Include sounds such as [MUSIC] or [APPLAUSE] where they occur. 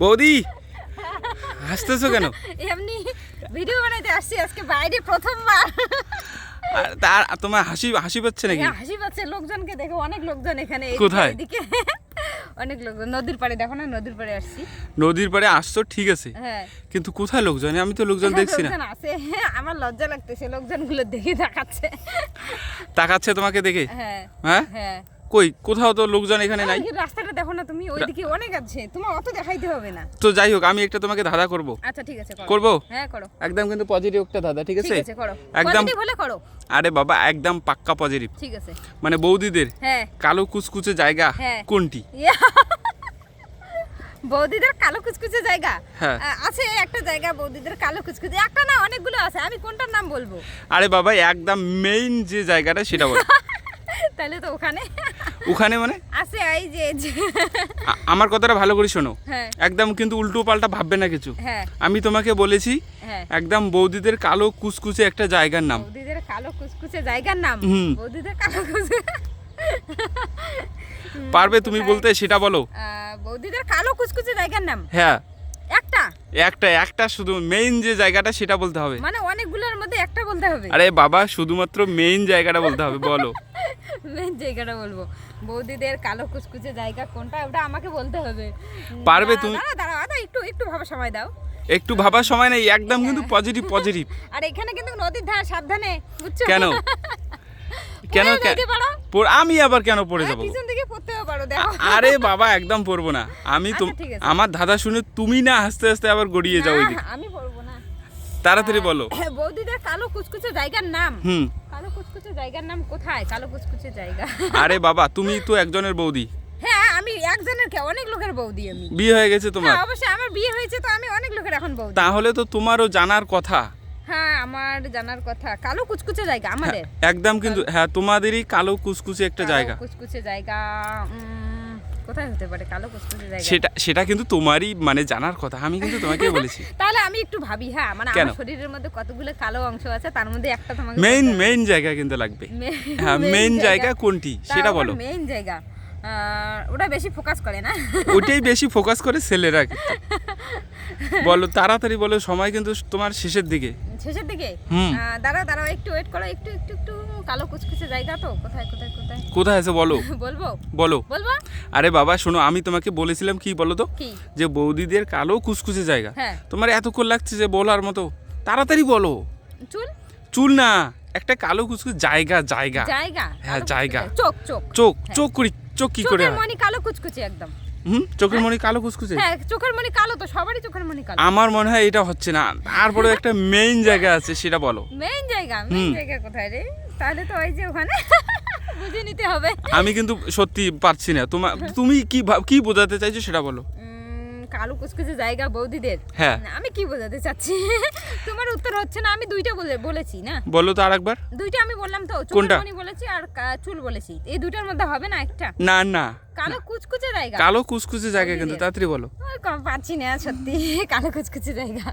বৌদি হাসতেছো কেন? এমনি ভিডিও বানাইতে আসছি আজকে বাইরে প্রথমবার। আর তার তোমার হাসি হাসি পাচ্ছে নাকি? হাসি পাচ্ছে। লোকজনকে দেখে অনেক লোকজন এখানে কোথায়? এদিকে। অনেক লোকজন নদীর পাড়ে দেখো না নদীর পাড়ে আসছি। নদীর পাড়ে আসছো ঠিক আছে। হ্যাঁ। কিন্তু কোথায় লোকজন? আমি তো লোকজন দেখছি না। আছে। আমার লজ্জা লাগতেছে লোকজনগুলো দেখে তাকাচ্ছে। তাকাচ্ছে তোমাকে দেখে? হ্যাঁ। হ্যাঁ? হ্যাঁ। কই? কোথাও তো লোকজন এখানে নাই। রাস্তাটা দেখো না তুমি ওইদিকে অনেক আছে তোমার অত দেখাইতে হবে না। তো যাই হোক আমি একটা তোমাকে ধাঁধা করব। আচ্ছা ঠিক আছে করো। করব? হ্যাঁ করো। একদম কিন্তু পজিটিভ একটা ধাঁধা ঠিক আছে? ঠিক আছে করো। একদম পজিটিভ হলে করো। আরে বাবা একদম পাক্কা পজিটিভ ঠিক আছে। মানে বৌদিদের। হ্যাঁ। কালো কুচকুচে জায়গা হ্যাঁ। কোনটি? বৌদিদের কালো কুচকুচে জায়গা। হ্যাঁ। আছে একটা জায়গা বৌদিদের কালো কুচকুচে। একটা না অনেকগুলো আছে। আমি কোনটার নাম বলব? আরে বাবা একদম মেইন যে জায়গাটা সেটা বল। [LAUGHS] তাহলে তো ওখানে। ওখানে মানে? আছে এই যে আমার কথাটা ভালো করে শোনো। হ্যাঁ। একদম কিন্তু উল্টো পাল্টা ভাববে না কিছু। হ্যাঁ। আমি তোমাকে বলেছি হ্যাঁ। একদম বৌদিদের কালো কুচকুচে একটা জায়গার নাম। বৌদিদের কালো কুচকুচে জায়গার নাম? বৌদিদের কালো কুচকুচে পারবে তুমি বলতে সেটা বলো। বৌদিদের কালো কুচকুচে জায়গার নাম? হ্যাঁ। একটা? একটা একটা শুধু মেইন যে জায়গাটা সেটা বলতে হবে। মানে অনেকগুলোর মধ্যে একটা বলতে হবে। আরে বাবা শুধুমাত্র মেইন জায়গাটা বলতে হবে বলো। [LAUGHS] [LAUGHS] জায়গাটা বলব। বৌদিদের কালো কুচকুচে জায়গা কোনটা ওটা আমাকে বলতে হবে। পারবে তুমি? দাঁড়া দাঁড়া একটু একটু ভাবার সময় দাও। একটু ভাবার সময় নেই একদম কিন্তু পজিটিভ পজিটিভ [LAUGHS] আর এখানে কিন্তু নদীর ধার সাবধানে বুঝছ? কেন? [LAUGHS] কেন আমি আবার কেন পড়ে যাব? পিছন দিকে পড়তেও পারো দেখো। আরে বাবা একদম পড়ব না। আমি তো আচ্ছা, আছে। আমার ধাঁধা শুনে তুমি না হাসতে হাসতে আবার গড়িয়ে যাও ওইদিকে। আমি পড়ব। তাড়াতাড়ি বলো। হ্যাঁ, বৌদিদের কালো কুচকুচে জায়গার নাম। হুম। কালো কুচকুচে জায়গার নাম কোথায়? কালো কুচকুচে জায়গা। আরে বাবা তুমি তো একজনের বৌদি। হ্যাঁ আমি একজনের কে? অনেক লোকের বৌদি আমি। বিয়ে হয়ে গেছে তোমার। হ্যাঁ অবশ্যই আমার বিয়ে হয়েছে তো আমি অনেক লোকের এখন বৌদি। তাহলে তো তোমারও জানার কথা। হ্যাঁ আমার জানার কথা। কালো কুচকুচে জায়গা আমাদের। একদম কিন্তু হ্যাঁ তোমাদেরই কালো কুচকুচে একটা কালো জায়গা। কুচকুচে জায়গা উম, কোথায় হতে পারে? কালো কুচকুচে জায়গা। সেটা সেটা কিন্তু তোমারই মানে জানার কথা আমি কিন্তু তোমাকে বলেছি। [LAUGHS] তাহলে আমি একটু ভাবি হ্যাঁ মানে? আমার শরীরের মধ্যে কতগুলো কালো অংশ আছে তার মধ্যে একটা তোমাকে মেইন মেইন জায়গা কিন্তু লাগবে। হ্যাঁ মেইন জায়গা। কোনটি? সেটা বলো। মেইন জায়গা। ওটা বেশি ফোকাস করে না। ওটাই বেশি ফোকাস করে ছেলেরা। [LAUGHS] বলো তাড়াতাড়ি বলো সময় কিন্তু তোমার শেষের দিকে। শেষের দিকে? হুম। আহ, দাঁড়াও দাঁড়াও একটু ওয়েট করো একটু একটু একটু কালো কুচকুচে জায়গা তো। কোথায় কোথায় কোথায়? কোথায় আছে বলো? [LAUGHS] বলব? বলো। বলব? আরে বাবা শোনো আমি তোমাকে বলেছিলাম কি বলো তো? যে বৌদিদের কালো কুচকুচে জায়গা। হ্যাঁ। তোমার এতক্ষণ লাগছে যে বলার মতো। তাড়াতাড়ি বলো। চুল? চুল না একটা কালো কুচকুচে জায়গা জায়গা। জায়গা হ্যাঁ, জায়গা। চোখ চোখ। চোখ হ্যাঁ। চোখ করি চোখ কি করে? মনি কালো কুচকুচে একদম। হুম? চোখের মনি কালো কুচকুচে হ্যাঁ চোখের মনি কালো তো সবারই চোখের মনি কালো। আমার মনে হয় এটা হচ্ছে না। তারপরে একটা মেইন জায়গা আছে সেটা বলো। মেইন জায়গা মেইন। জায়গা কোথায় রে? তাহলে তো ওই যে ওখানে। [LAUGHS] বুঝে নিতে হবে। আমি কিন্তু সত্যি পারছি না। তোমার তুমি কি ভাব- কি বোঝাতে চাইছো সেটা বলো। কালো কুচকুচে জায়গা বৌদিদের? হ্যাঁ। আমি কি বোঝাতে চাচ্ছি? [LAUGHS] তোমার উত্তর হচ্ছে না আমি দুইটা বলে বলেছি না? বলো তো আরেকবার। দুইটা আমি বললাম তো কোনটা? বলেছি আর চুল বলেছি। এই দুইটার মধ্যে হবে না একটা? না না। কালো কুচকুচে জায়গা? কালো কুচকুচে জায়গা কিন্তু তাড়াতাড়ি বলো। পাচ্ছি না সত্যি। [LAUGHS] কালো কুচকুচে জায়গা।